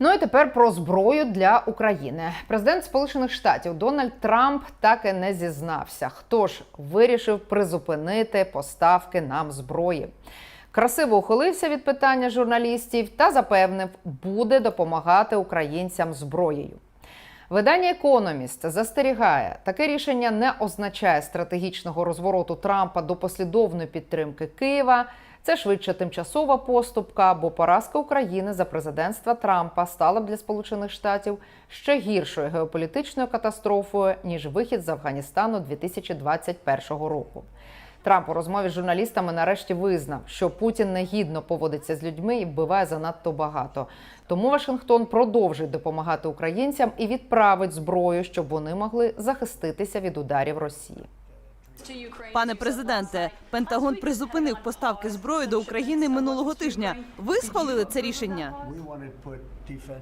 Ну і тепер про зброю для України. Президент Сполучених Штатів Дональд Трамп так і не зізнався. Хто ж вирішив призупинити поставки нам зброї? Красиво ухилився від питання журналістів та запевнив, буде допомагати українцям зброєю. Видання Економіст застерігає, таке рішення не означає стратегічного розвороту Трампа до послідовної підтримки Києва. Це швидше тимчасова поступка, бо поразка України за президентства Трампа стала б для Сполучених Штатів ще гіршою геополітичною катастрофою ніж вихід з Афганістану 2021 року. Трамп у розмові з журналістами нарешті визнав, що Путін негідно поводиться з людьми і вбиває занадто багато. Тому Вашингтон продовжить допомагати українцям і відправить зброю, щоб вони могли захиститися від ударів Росії. Пане президенте, Пентагон призупинив поставки зброї до України минулого тижня. Ви схвалили це рішення?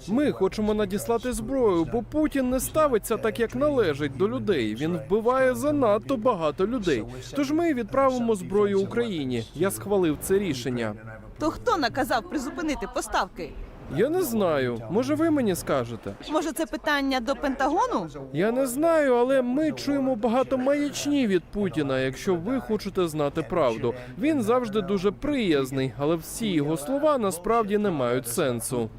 Ми хочемо надіслати зброю, бо Путін не ставиться так, як належить до людей. Він вбиває занадто багато людей. Тож ми відправимо зброю Україні. Я схвалив це рішення. То хто наказав призупинити поставки? Я не знаю. Може, ви мені скажете? Може, це питання до Пентагону? Я не знаю, але ми чуємо багато маячні від Путіна. Якщо ви хочете знати правду, він завжди дуже приязний, але всі його слова насправді не мають сенсу.